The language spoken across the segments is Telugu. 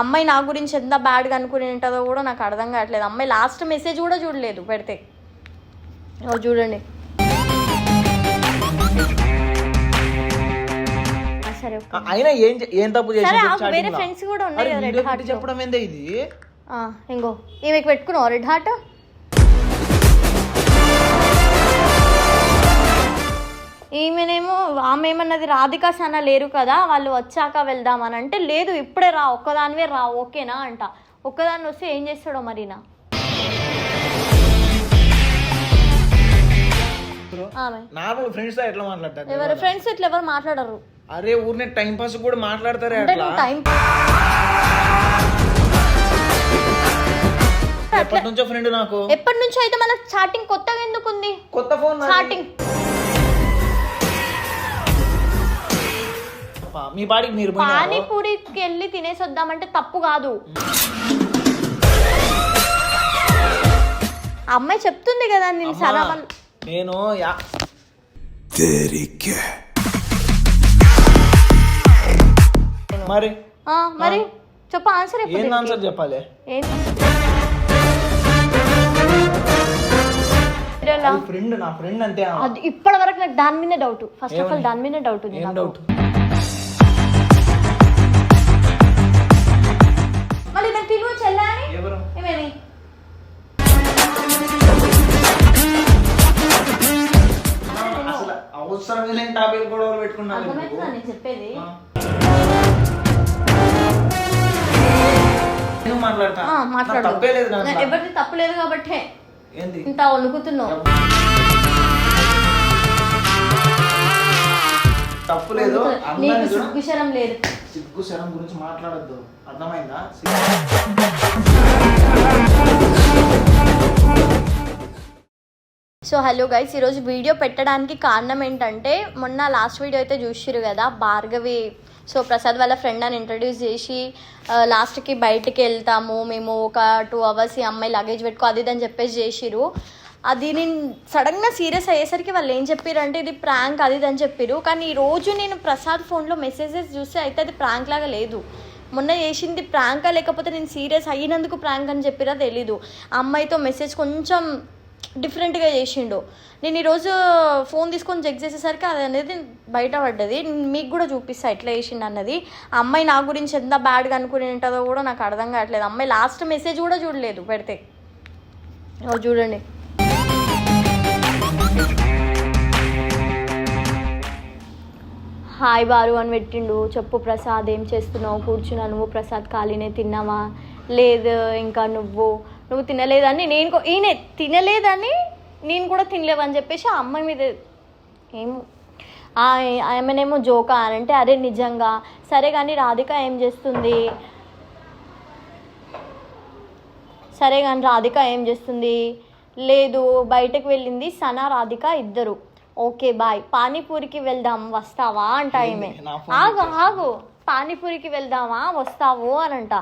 అమ్మాయి నా గురించి ఎంత బ్యాడ్గా అనుకుని ఉంటుందో కూడా నాకు అర్థం కావట్లేదు. అమ్మాయి లాస్ట్ మెసేజ్ కూడా చూడలేదు పెడితే. ఓ చూడండి. అయినా ఏం ఏం తప్పు చేసి వేరే ఫ్రెండ్స్ కూడా ఉన్నాయి కదా రెడ్ హార్ట్ చెప్పడం ఏందే ఇది? ఇంకో. ఈమెకి పెట్టుకున్నావు రెడ్ హార్ట్ ఏమన్నది రాధిక సన లేరు కదా వాళ్ళు వచ్చాక వెళ్దామని అంటే లేదు ఇప్పుడే రా ఒక్కదానివే రా ఓకేనా? అంట. ఒక్కదాన్ని వస్తే ఏం చేస్తాడో మరినా? నార్మల్ ఫ్రెండ్స్ ఎట్లా మాట్లాడతారు? ఎవరు? ఫ్రెండ్స్ ఎవరు మాట్లాడరు? అరే ఊరినే టైం పాస్ కూడా మాట్లాడతారే టైం ఎప్పటి నుంచో ఫ్రెండ్ నాకు? ఎప్పటి నుంచో అయితే మన చాటింగ్ కొత్తగా ఎందుకు ఉంది కొత్త ఫోన్ చాటింగ్ మీ పాడికి మీరు పానీపూరికి వెళ్ళి తినేసి వద్దామంటే తప్పు కాదు. అమ్మాయి చెప్తుంది కదా నేను అమ్మా, సరే నేను యా మరి? ఆ, మరి చెప్పు ఆన్సర్ ఏం ఆన్సర్ చెప్పాలి? ఫ్రెండ్ నా ఫ్రెండ్ అంతే ఆ. అది ఇప్పటి వరకు నాకు దాని మీద డౌట్ ఫస్ట్ ఆఫ్ ఆల్ దాని మీద డౌట్ ఉంది ఏం నాకు. డౌట్ మళ్ళీ పిలువ ఏమేమి? అవసరం లేని టాపిక్ కూడా పెట్టుకున్నాను నేను చెప్పేది? నేను మాట్లాడతా. మాట్లాడు. తప్పే లేదు దాంట్లో. ఎవరిది కాబట్టి. ఇంత వణుకుతున్నావు. తప్పు లేదు. నీకు సిగ్గుశరం లేదు. సిగ్గు శరం గురించి మాట్లాడద్దు. అర్థమైందా? సో హలో గైస్ ఈరోజు వీడియో పెట్టడానికి కారణం ఏంటంటే మొన్న లాస్ట్ వీడియో అయితే చూసిరు కదా భార్గవి. సో ప్రసాద్ వాళ్ళ ఫ్రెండ్ అని ఇంట్రడ్యూస్ చేసి లాస్ట్కి బయటికి వెళ్తాము మేము ఒక టూ అవర్స్ ఈ అమ్మాయి లగేజ్ పెట్టుకో అది ఇది అని చెప్పేసి చేసిరు అది నేను సడన్గా సీరియస్ అయ్యేసరికి వాళ్ళు ఏం చెప్పారు అంటే ఇది ప్రాంక్ అది ఇది అని చెప్పారు కానీ ఈరోజు నేను ప్రసాద్ ఫోన్లో మెసేజెస్ చూస్తే అయితే అది ప్రాంక్ లాగా లేదు. మొన్న చేసింది ప్రాంకా లేకపోతే నేను సీరియస్ అయినందుకు ప్రాంక్ అని చెప్పిరా తెలీదు. అమ్మాయితో మెసేజ్ కొంచెం డిఫరెంట్గా చేసిండు. నేను ఈరోజు ఫోన్ తీసుకొని చెక్ చేసేసరికి అది అనేది బయట పడ్డది మీకు కూడా చూపిస్తా ఎట్లా చేసిండు అన్నది. అమ్మాయి నా గురించి ఎంత బ్యాడ్గా అనుకుని ఉంటుందో కూడా నాకు అర్థం కావట్లేదు. అమ్మాయి లాస్ట్ మెసేజ్ కూడా చూడలేదు. పెడితే. చూడండి. హాయ్ బారు అని పెట్టిండు. చెప్పు ప్రసాద్ ఏం చేస్తున్నావు? కూర్చున్నా. నువ్వు ప్రసాద్ ఖాళీనే తిన్నావా? లేదు ఇంకా నువ్వు నువ్వు తినలేదని నేను ఈయన తినలేదని నేను కూడా తినలేవని చెప్పేసి ఆ అమ్మాయి మీద ఏం ఆమెనేమో జోకా అని అంటే అరే నిజంగా. సరే కానీ రాధిక ఏం చేస్తుంది? సరే కానీ రాధిక ఏం చేస్తుంది? లేదు బయటకు వెళ్ళింది సనా రాధిక ఇద్దరు. Okay bye. పానీపూరికి వెళ్దాం వస్తావా అంట ఈమె. ఆగు ఆగు. పానీపూరికి వెళ్దామా వస్తావు అని అంట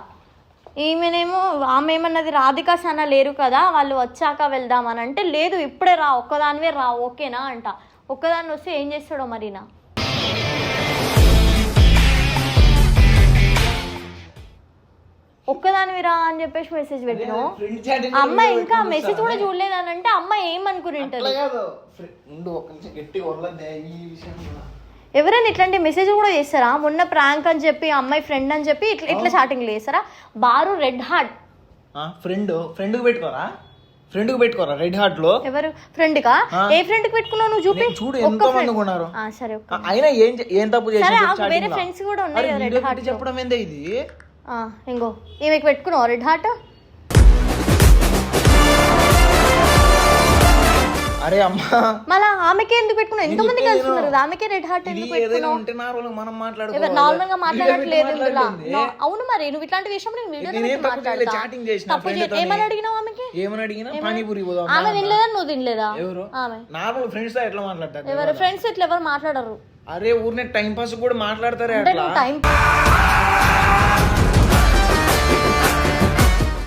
ఈమెనేమో ఆమె ఏమన్నది రాధిక సన లేరు కదా వాళ్ళు వచ్చాక వెళ్దామని అంటే లేదు ఇప్పుడే రా ఒక్కదానివే రా ఓకేనా అంట. ఒక్కదాన్ని వస్తే ఏం చేస్తాడో మరినా ఒక్కదానివి రా అని చెప్పేసి మెసేజ్ పెట్టినావు. అమ్మాయి ఇంకా మెసేజ్ కూడా చూడలేదు అని అంటే అమ్మాయి ఏమనుకుని. ఎవరైనా ఇట్లాంటి మెసేజ్ కూడా చేస్తారా? మొన్న ప్రాంక్ అని చెప్పి అమ్మాయి ఫ్రెండ్ అని చెప్పి ఇట్లా ఇట్లా చాటింగ్లు చేస్తారా? బారు రెడ్ హార్ట్ ఫ్రెండ్ ఫ్రెండ్ పెట్టుకోరా? ఫ్రెండ్కు పెట్టుకోరా రెడ్ హార్ట్లో? ఎవరు? ఫ్రెండ్ కా. ఏ ఫ్రెండ్కి పెట్టుకున్నావు నువ్వు చూపి? చూడు ఎంతో. మంది ఉన్నారు. ఆ, సరే అయినా ఏం ఏం తప్పు చేసి వేరే ఫ్రెండ్స్ కూడా ఉన్నాయి రెడ్ హార్ట్ చెప్పడం ఏందే ఇది? ఇంకో ఈమెకి పెట్టుకున్నావు రెడ్ హార్ట్? అరే అమ్మా. మళ్ళా ఆమెకే ఎందుకు పెట్టుకున్నావు? ఎంతో మంది విను. కదా ఆమెకే రెడ్ హార్ట్ ఎందుకు పెట్టుకున్నావు? నార్మల్గా మాట్లాడట్లేదు అవును మరి నువ్వు ఇట్లాంటి విషయం నేను వీడియో నేనేం తప్పు. ఏమని అడిగినావు ఆమెకి? ఏమని అడిగినా? పానీపూరి ఆమె తినలేదా నువ్వు తినలేదా? ఎవరు? ఆమె. నార్మల్ ఫ్రెండ్స్ ఎట్లా మాట్లాడతారు? ఎవరు ఫ్రెండ్స్ ఇట్లా ఎవరు మాట్లాడరు? అరే ఊరినే టైం పాస్ కూడా మాట్లాడతారే టైం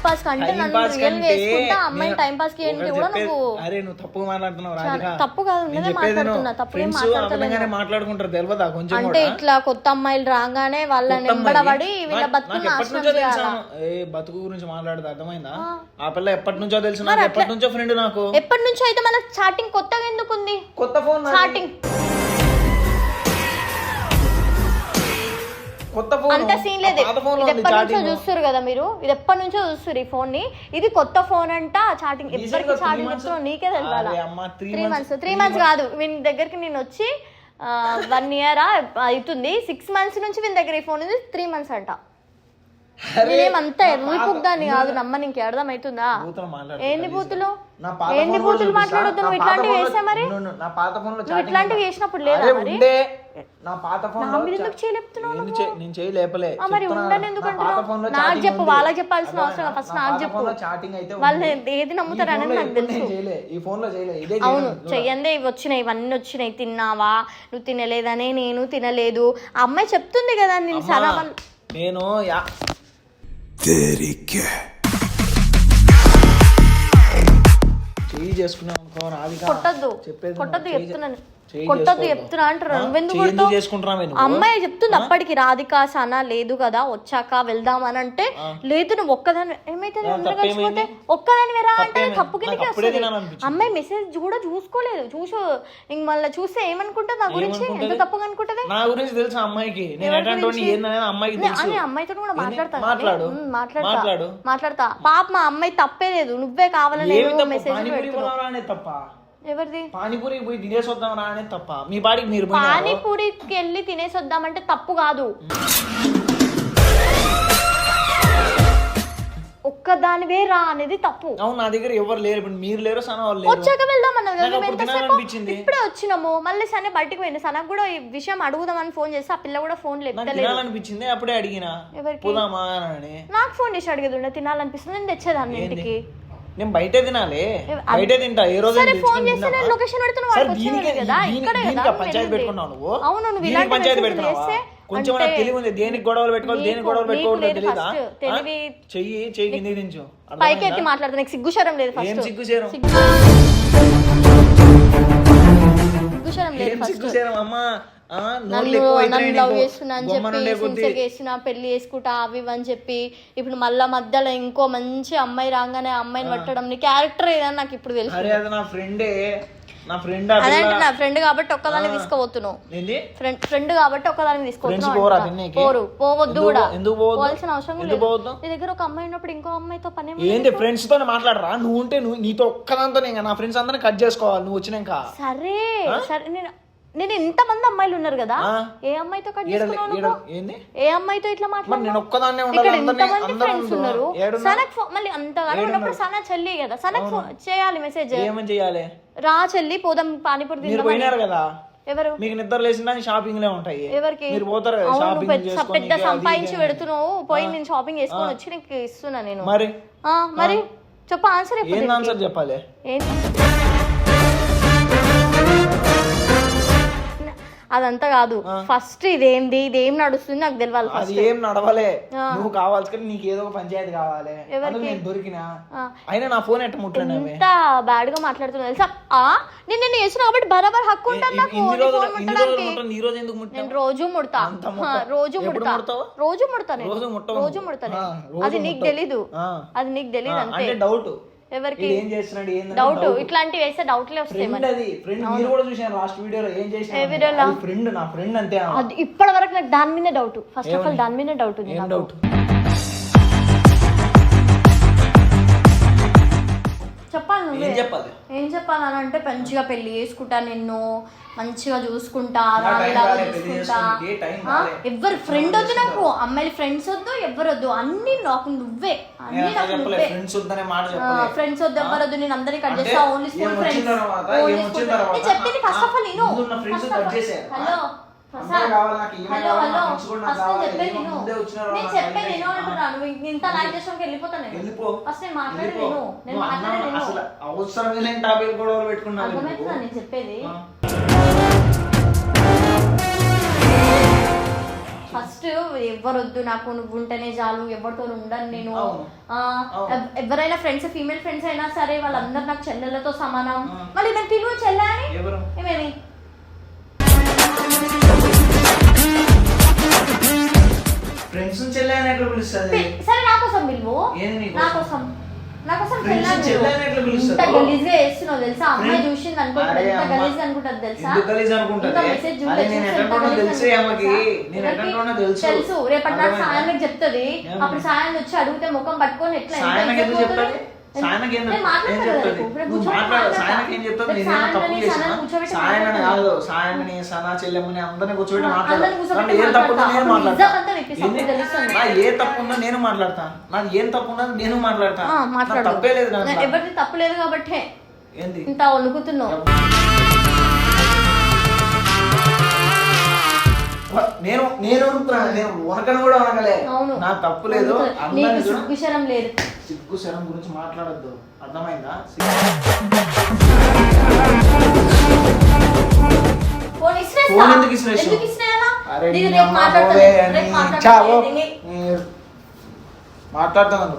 పాస్ కంటే టైం నన్ను పాస్ రియల్ కంటే వేసుకుంటా అమ్మాయిని టైం పాస్కి ఒకటి కూడా నువ్వు అరే నువ్వు తప్పు మాట్లాడుతున్నావు రాధిక? తప్పు కాదు, మాట్లాడుతున్నా, తప్పు ఏం మాట్లాడుకుంటారు తెలియదా కొంచెం అంటే ఇట్లా కొత్త అమ్మాయిలు రాగానే వాళ్ళని. వెంబడబడి వీళ్ళ బతుకు నాశనం చేయాలా? ఏ బతుకు గురించి మాట్లాడదు అర్థమైందా? ఆ. పిల్ల ఎప్పటి నుంచో తెలుసు ఎప్పటి నుంచో ఫ్రెండ్ నాకు. ఎప్పటి నుంచో అయితే మన చాటింగ్ కొత్తగా ఎందుకు ఉంది కొత్త ఫోన్ చాటింగ్ అంత సీన్ లేదు. ఇది ఎప్పటి నుంచో చూస్తారు కదా మీరు? ఇది ఎప్పటి నుంచో చూస్తారు ఈ ఫోన్ని ఇది కొత్త ఫోన్ అంట చాటింగ్. ఎవరికి three చాటింగ్ చెప్తున్నావు నీకే తెలియాలా త్రీ మంత్స్ త్రీ మంత్స్ కాదు. వీని దగ్గరికి నేను వచ్చి వన్ ఇయర్ అవుతుంది. సిక్స్ మంత్స్ నుంచి వీని దగ్గర ఈ ఫోన్ ఉంది త్రీ మంత్స్ అంట. నేనేమంతా కాదు నమ్మ నీకు అర్థమవుతుందా ఏంది బూతులు? ఏంది బూతులు. మాట్లాడొద్దు నువ్వు ఇట్లాంటివి వేసా మరి? నా పాత ఫోన్లో నువ్వు ఇట్లాంటివి చేసినప్పుడు లేదా మరి? ఉండే. నా పాత ఫోన్ నా మీద ఎందుకు చేయలేపుతున్నావు నేను మరి ఉండని ఎందుకు అంటున్నావు? నాకు చెప్పు. వాళ్ళకి చెప్పాల్సిన? అవసరం. ఫస్ట్ నాకు చెప్పు. అయితే వాళ్ళు. ఏది ఈ నమ్ముతారు అనేది ఫోన్లో నాకు తెలుసు. నేను చేయలే. ఈ ఫోన్లో చేయలే. ఇదే అవును. చెయ్యందే ఇవి వచ్చినాయి ఇవన్నీ వచ్చినాయి. తిన్నావా? నువ్వు తినలేదనే నేను తినలేదు. ఆ అమ్మాయి చెప్తుంది కదా నేను వాళ్ళు నేను యా చెయ్యి చేసుకున్నాం అనుకో రాధిక కొట్టద్దు. చెప్పేది కొట్టద్దు చెప్తున్నాను. కొట్టద్దు. చెప్తున్నా అంటారు? అమ్మాయి చెప్తుంది అప్పటికి రాధిక సనా లేదు కదా వచ్చాక వెళ్దాం అని అంటే లేదు నువ్వు ఒక్కదాని ఏమైతే? కలిసిపోతే ఒక్కదాని వేరా అంటే? తప్పు కిందకి వస్తుంది. అమ్మాయి మెసేజ్ కూడా చూసుకోలేదు. చూసు ఇంక మళ్ళీ చూస్తే ఏమనుకుంటుంది? నా గురించి ఎంత? తప్పుగా అనుకుంటది? నా గురించి తెలుసు అమ్మాయికి. అని అమ్మాయితో కూడా మాట్లాడతా. మాట్లాడు. మాట్లాడతా. పాప మా అమ్మాయి తప్పే లేదు. నువ్వే కావాలని మెసేజ్ పెడుతున్నావు. ఎవరిది? పానీపూరి పోయి తినేసి వద్దాం రా అనేది తప్ప. మీ బాడికి మీరు. పానీపూరికి వెళ్ళి తినేసి వద్దామంటే తప్పు కాదు. ఒక్కదానివే రా అనేది తప్పు. అవును నా దగ్గర ఎవరు లేరు. ఇప్పుడు మీరు లేరు సన వాళ్ళు లేరు. వచ్చాక వెళ్దాం తినాలనిపించింది. ఇప్పుడే వచ్చినాము. మళ్ళీ సనే బయటికి పోయింది సనకు కూడా ఈ విషయం అడుగుదామని ఫోన్ చేస్తే ఆ పిల్ల కూడా ఫోన్ తినాలనిపించింది. అప్పుడే అడిగిన. ఎవరికి? పోదామా అని. నాకు ఫోన్ చేసి అడిగేది ఉండే. తినాలనిపిస్తుంది. నేను తెచ్చేదాన్ని ఇంటికి. నేను బయటే తినాలి. బయటే తింటా. ఏ రోజు సరే ఫోన్ చేస్తే నేను లొకేషన్ పెడితే నువ్వు సరే వాడికి కదా. ఇక్కడే కదా పంచాయతీ పెట్టుకున్నావు. నువ్వు? అవును నువ్వు ఇలాంటి పంచాయతీ పెట్టుకున్నావా? కొంచెం అంటే తెలివి ఉంది? దేనికి గొడవలు పెట్టుకోవాలి? దేనికి నీకు- గొడవలు నీకు. ఆ? తెలివి- చెయ్యి చెయ్యి కింది దించు. పైకి ఎత్తి మాట్లాడతా. నీకు సిగ్గుశరం లేదు ఫస్ట్ సిగ్గు చేరం సిగ్గుశరం లేదు ఏం ఫస్ట్ సిగ్గు చేరం అమ్మా? నన్ను లవ్. చేస్తున్నా అని చెప్పి పెళ్ళి చేసుకుంటా అవి అని చెప్పి ఇప్పుడు మళ్ళా మధ్యలో ఇంకో మంచి అమ్మాయి రాగానే అమ్మాయిని పట్టడం నీ క్యారెక్టర్ ఏదని నాకు ఇప్పుడు తెలుసు. నా ఫ్రెండే నా ఫ్రెండ్ అదే అంటే నా ఫ్రెండ్ కాబట్టి ఒక్కదాన్ని తీసుకోబోతున్నావు ఫ్రెండ్ ఫ్రెండ్ కాబట్టి ఒక్కదాన్ని పోరా? పోరు పోవద్దు కూడా? పోవాల్సిన అవసరం లేదు? నీ దగ్గర ఒక అమ్మాయి ఉన్నప్పుడు ఇంకో అమ్మాయితో పని ఏంది ఫ్రెండ్స్తో మాట్లాడరా? నువ్వు ఉంటే నువ్వు నీతో ఒక్కదాంతో నా ఫ్రెండ్స్ అందరిని కట్ చేసుకోవాలి. నువ్వు వచ్చినాక. సరే సరే నేను నేను ఇంతమంది అమ్మాయిలు ఉన్నారు కదా. ఏ అమ్మాయితో కట్ చేసుకున్నావు నువ్వు? ఏంది? ఏ అమ్మాయితో ఇట్లా మరి ఒక్కదాన్నే ఉండాలి ఇక్కడ అందరినీ అందరూ ఫ్రెండ్స్ ఉన్నారు. సనక్ ఫో- మళ్ళీ అంతగానో ఉన్నప్పుడు సన చెల్లి కదా సనక్ ఫో- చేయాలి మెసేజ్ ఏమని చేయాలి? రా చెల్లి పోదాం పానీపూరి మీరు తిందాం పోయినారు కదా? ఎవరు? మీకు నిద్ర షాపింగ్ లే ఉంటాయి. ఎవరికి? మీరు పోతారు కదా అవును షాపింగ్ పెద్ద చేసుకొని పెద్ద సంపాదించి పెడుతున్నావు. పోయి నేను షాపింగ్ చేసుకొని వచ్చి నీకు ఇస్తున్నా నేను. మరి? ఆ, మరి? చెప్పు ఆన్సర్ ఏం ఆన్సర్ చెప్పాలి? అదంతా కాదు. ఫస్ట్ ఇదేంది ఇదేం నడుస్తుంది నాకు తెలియాలి అది ఏం నడవలే. నువ్వు కావాల్సి కానీ నీకు ఏదో ఒక పంచాయతీ కావాలి. నేను దొరికినా. అయినా నా ఫోన్ ఎట్ట ఎంత బ్యాడ్గా మాట్లాడుతున్నా తెలుసా? ఆ? నేను నిన్ను చేసిన కాబట్టి బరాబర్ హక్కు ఉంటుంది నాకు. నేను రోజు ముడతా. రోజు ముడతా? రోజు ముడతా నేను. రోజు. ముడతా నేను. అది నీకు. తెలీదు. అది నీకు తెలీదు అంతే. అంటే డౌట్ ఎవరికి ఏం చేస్తున్నాడు డౌట్ ఇట్లాంటివి వేస్తే డౌట్లే వస్తాయి ఫ్రెండ్ అది. ఫ్రెండ్ మీరు కూడా చూసాను లాస్ట్ వీడియోలో ఏం చేసిన? ఫ్రెండ్ నా ఫ్రెండ్ అంతే. అది ఇప్పటి వరకు నాకు దాని మీద డౌట్ ఫస్ట్ ఆఫ్ ఆల్ దాని మీద డౌట్. డౌట్ చెప్పాలి నువ్వే. ఏం చెప్పాలి? ఏం చెప్పాలని అంటే మంచిగా పెళ్ళి చేసుకుంటా నిన్ను మంచిగా చూసుకుంటా చూసుకుంటా. ఎవ్వరు ఫ్రెండ్ వద్దు నాకు. అమ్మాయిల ఫ్రెండ్స్ వద్దు ఎవ్వరు వద్దు. అన్ని నాకు నువ్వే. నేను అన్ని నాకు చెప్పలే. నువ్వే. ఫ్రెండ్స్ చెప్పలే. వద్దు ఎవ్వరు వద్దు. నేను అందరినీ కట్ చేస్తా. ఓన్లీ స్కూల్ ఫ్రెండ్స్ నేను చెప్పింది ఫస్ట్ ఆఫ్ ఆల్ నేను. హలో నాకు, హలో హలో. నాకు ఫస్ట్ నేను చెప్పేది నేను ముందే వచ్చినారు, నేను నాకు చెప్పేది కావాలి. నేను అంటున్నాను. నువ్వు ఇంత చేసాక వెళ్ళిపోతాను వెళ్ళిపో. ఫస్ట్ నేను అసలు లేని టాపిక్ గొడవలు అర్థమవుతుందా చెప్పేది. ఫస్ట్ ఎవరొద్దు నాకు నువ్వు ఉంటేనే చాలు ఎవరితో ఉండను నేను. ఎవరైనా ఫ్రెండ్స్ ఫీమేల్ ఫ్రెండ్స్ అయినా సరే వాళ్ళందరూ నాకు చెల్లెలతో సమానం. మళ్ళీ నేను పిలువ చెల్లె అని? ఎవరు? ఏమేమి ఫ్రెండ్స్ ఎట్లా పిలుస్తుంది సరే నా కోసం పిలువు నీ కోసం? నా కోసం. ఎట్లా గలీజ్గా తెలుసా అమ్మాయి చూసింది అనుకుంటుంది. గలీజ్ అనుకుంటుంది తెలుసా గలీజ్ అనుకుంటది? చూడలేదు, నేను గలీజ్ తెలుసు ఆమెకి. నేను రేపటి చెప్తుంది ఏమని? అప్పుడు సాయం వచ్చి అడిగితే ముఖం పట్టుకొని ఎట్లా చెప్తాది? సాయనకి ఏం మాట్లాడతాను చెప్తుంది నువ్వు మాట్లాడు. ఏం నేనేమో తప్పు చేసిన? మాట్లాడతాను. కాదు. సాయనని సనా చెల్లెమ్మని అందరిని కూర్చోబెట్టి మాట్లాడతాను కూర్చోబెట్టి ఏం తప్పు ఉందో నేను మాట్లాడతా. మాట్లాడతా. ఇజ్జత్ అంతా విప్పిస్తాం, ఏంది? తెలుస్తుంది. నా ఏ తప్పు ఉందో నేను మాట్లాడతా నాది ఏం తప్పు ఉన్నదో నేను మాట్లాడతా. ఆ, నాకు మాట్లాడు తప్పే లేదు తప్పు లేదు కాబట్టి ఏంది? ఇంత వణుకుతున్నావు. నేను నేను వణుకుతున్నా. నేను వనకను కూడా వనకలే అవును. నా తప్పు లేదు. నీకు సిగ్గుశరం లేదు. సిగ్గు శరం గురించి మాట్లాడద్దు. అర్థమైందా? ఫోన్ ఎందుకు మాట్లాడతాను.